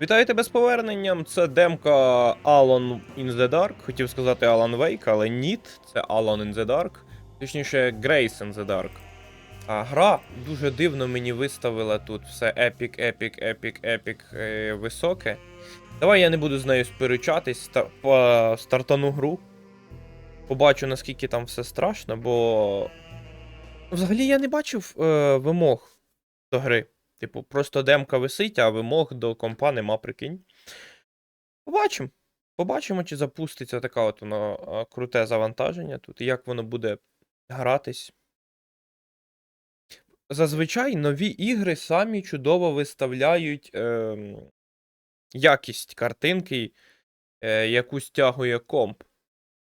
Вітаю тебе з поверненням. Це демка Alan in the Dark. Хотів сказати Alan Wake, але ні, це Alan in the Dark. Точніше, Grace in the Dark. А гра дуже дивно мені виставила тут все епік, епік, епік, епік е, високе. Давай я не буду з нею сперечатись, ста- по- стартану гру. Побачу, наскільки там все страшно, бо. Взагалі я не бачив е, вимог до гри. Типу, просто демка висить, а вимог до компа нема, прикинь. Побачимо. Побачимо, чи запуститься така от воно круте завантаження тут, і як воно буде гратись. Зазвичай нові ігри самі чудово виставляють ем, якість картинки, е, яку стягує комп.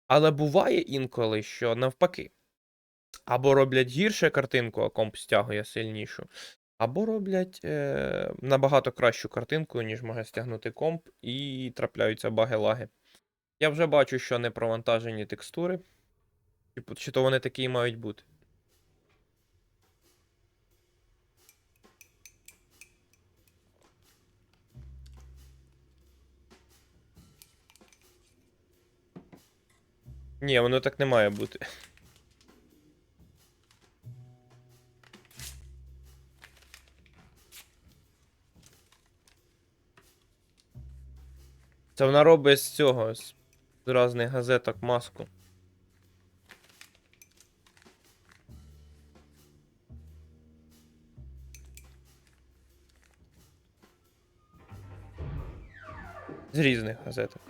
Але буває інколи, що навпаки. Або роблять гірше картинку, а комп стягує сильнішу. Або роблять е, набагато кращу картинку, ніж може стягнути комп, і трапляються баги-лаги. Я вже бачу, що не провантажені текстури. Типу, чи то вони такі і мають бути. Ні, воно так не має бути. Це вона робить з цього, з різних газеток маску. З різних газеток.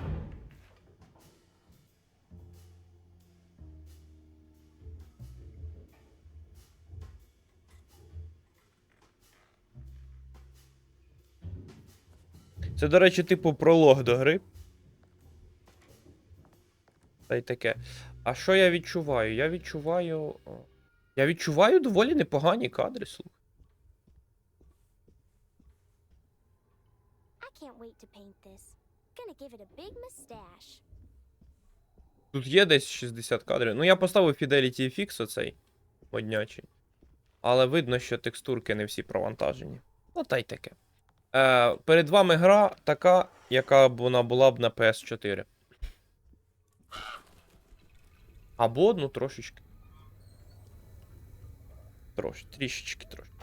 Це, до речі, типу пролог до гри. Та й таке. А що я відчуваю? Я відчуваю. Я відчуваю доволі непогані кадри, слухай. Тут є десь 60 кадрів. Ну, я поставив Fidelity FX оцей моднячий. Але видно, що текстурки не всі провантажені. Ну, та й таке. Е, перед вами гра така, яка б вона була б на PS4. Або, ну, трошечки. Трош, трішечки трошки.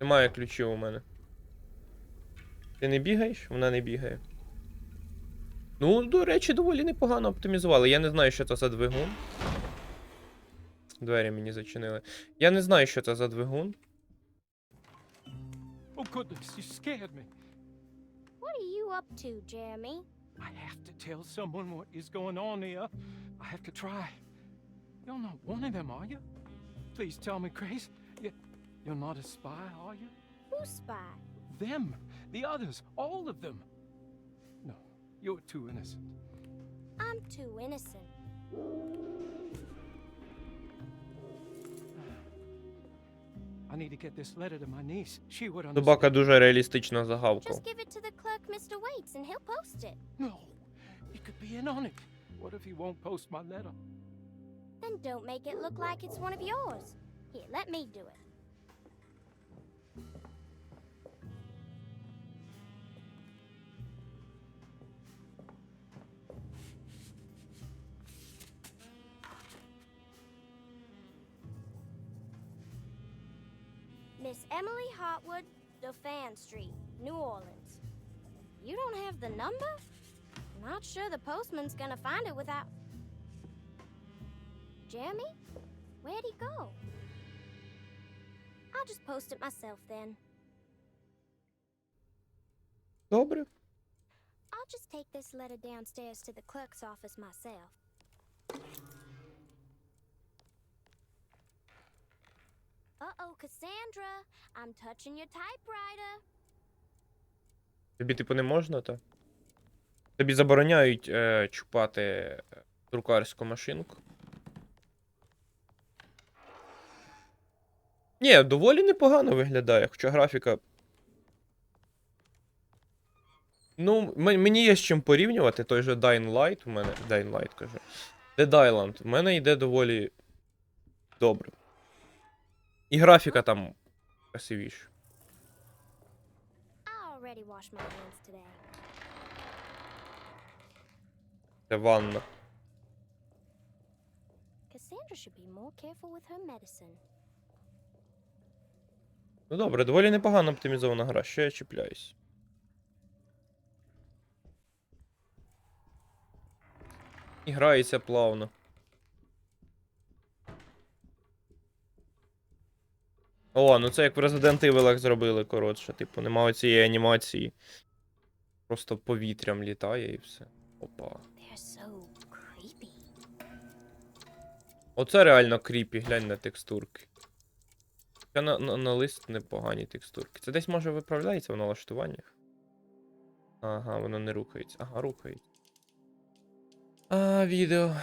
Немає ключів у мене. Ти не бігаєш? Вона не бігає. Ну, до речі, доволі непогано оптимізували. Я не знаю, що це за двигун. Двері мені зачинили. Я не знаю, що це за двигун. Oh, goodness, you scared me. What are you up to, Jeremy? I have to tell someone what is going on here. I have to try. You're not one of them, are you? Please tell me, Grace. You, you're not a spy, are you? Who's spy? Them, the others, all of them. No, you're too innocent. I'm too innocent. I need to get this letter to my niece. She would understand. Собака дуже реалістично загавкав. Just give it to the clerk, Mr. Waits, and he'll post it. No, he could be in on it. What if he won't post my letter? Then don't make it look like it's one of yours. Here, let me do it. Miss Emily Hotwood, Dauphin Street, New Orleans. You don't have the number? Not sure the postman's gonna find it without. Jeremy? Where'd he go? I'll just post it myself then. Добре. I'll just take this letter downstairs to the clerk's office myself. Cassandra, I'm touching your typewriter. Тобі, типу, не можна, то? Тобі забороняють е, чупати е, друкарську машинку. Ні, доволі непогано виглядає, хоча графіка. Ну, мені є з чим порівнювати, той же Dying Light у мене. Dying Light кажу. Dead Island. В мене йде доволі добре. І графіка там красивіша. Це ванна. Ну добре, доволі непогано оптимізована гра, що я чіпляюсь. І грається плавно. О, ну це як в Resident Evil зробили коротше, типу, нема цієї анімації. Просто повітрям літає і все. Опа. So. Оце реально кріпі, глянь на текстурки. Хоча на, на, на лист непогані текстурки. Це десь може виправляється в налаштуваннях. Ага, воно не рухається. Ага, рухається. А, відео.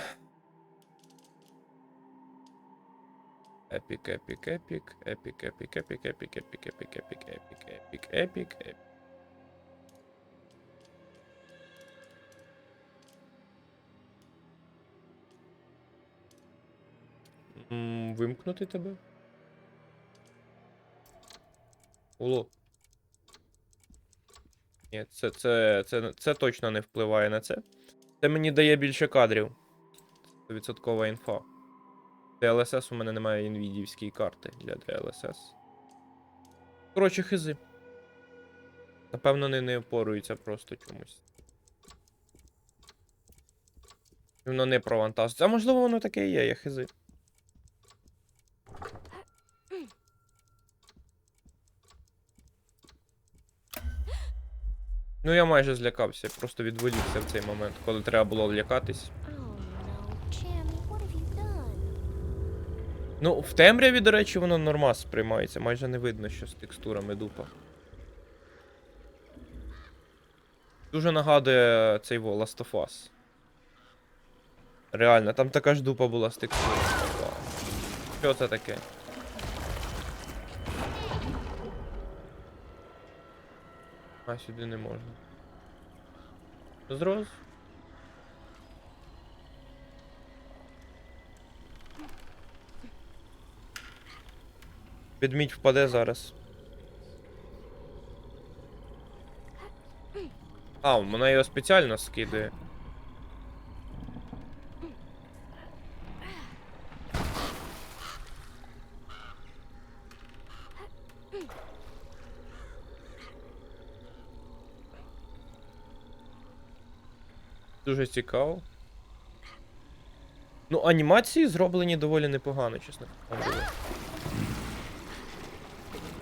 Епік, епік, епік, епік, епік, епік, епік, епік, епік, епік, епік, епік, епік, епік. Вимкнути тебе? Уло. Ні, це, це, це, це точно не впливає на це. Це мені дає більше кадрів. Це відсоткова інфа. DLSS у мене немає інвідівської карти для DLSS. Коротше, хизи. Напевно, не, не опоруються просто чомусь. Воно не провантажиться. А можливо, воно таке і є, я хизи. Ну, я майже злякався, просто відволікся в цей момент, коли треба було лякатись. Oh no, Jim, what have you done? Ну, в темряві, до речі, воно нормас сприймається, майже не видно, що з текстурами дупа. Дуже нагадує цей во Last of Us. Реально, там така ж дупа була з текстурами. Що це таке? А, сюди не можна. Зроз? Ведмідь впаде зараз. А, вона його спеціально скидає. Дуже цікаво. Ну, анімації зроблені доволі непогано, чесно кажучи.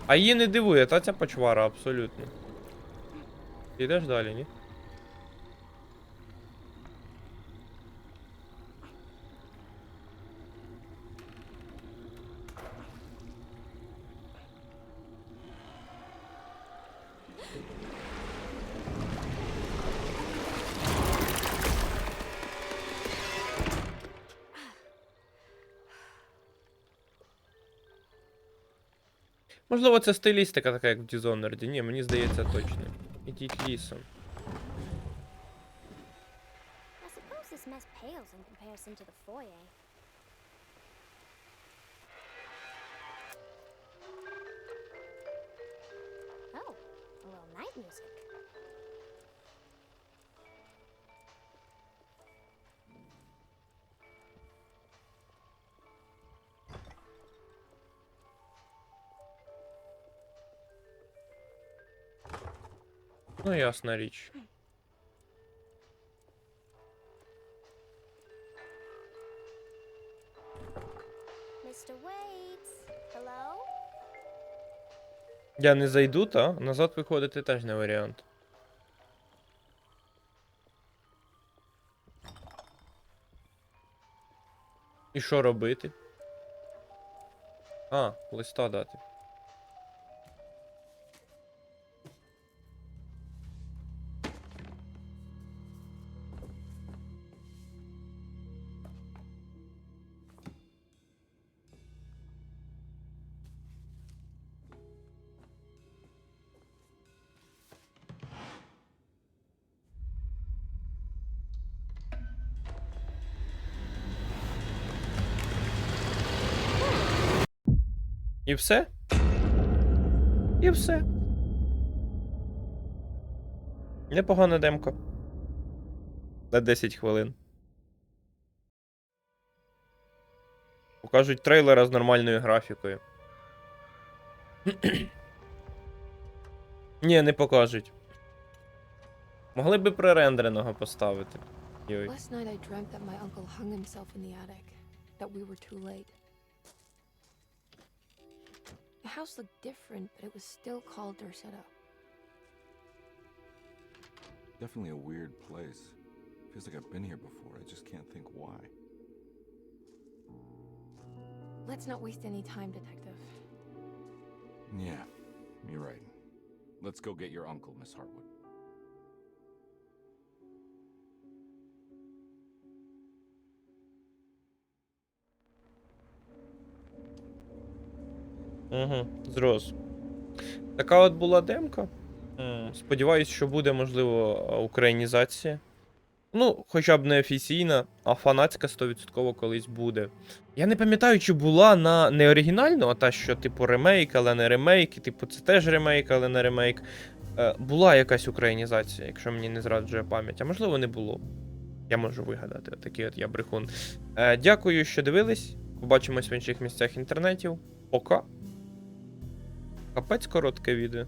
А її не дивує, та ця почвара абсолютно. Ти далі, ні? Можливо, це стилістика така, як в Dishonored. Ні, мені здається точно. Ідіть лісом. I suppose this mess pales in comparison to the foyer. Oh, a little night music. Ну, ясна річ. Я не зайду, та? Назад виходити теж не варіант. І що робити? А, листа дати. І все? І все. Непогана демка. На 10 хвилин. Покажуть трейлера з нормальною графікою. Ні, не покажуть. Могли би пререндереного поставити. Йой. Last night I dreamt that my uncle hung himself in the attic, that we were too late. The house looked different, but it was still called Dorsetto. Definitely a weird place. Feels like I've been here before. I just can't think why. Let's not waste any time, Detective. Yeah, you're right. Let's go get your uncle, Miss Hartwood. Угу, зрос. Така от була демка. Сподіваюсь, що буде, можливо, українізація. Ну, хоча б не офіційна, а фанатська 100% колись буде. Я не пам'ятаю, чи була на не оригінальну, а та, що, типу, ремейк, але не ремейк, і, типу, це теж ремейк, але не ремейк. Е, була якась українізація, якщо мені не зраджує пам'ять, а можливо, не було. Я можу вигадати, такий от я брехун. Е, дякую, що дивились. Побачимось в інших місцях інтернетів. Пока. Капець коротке відео.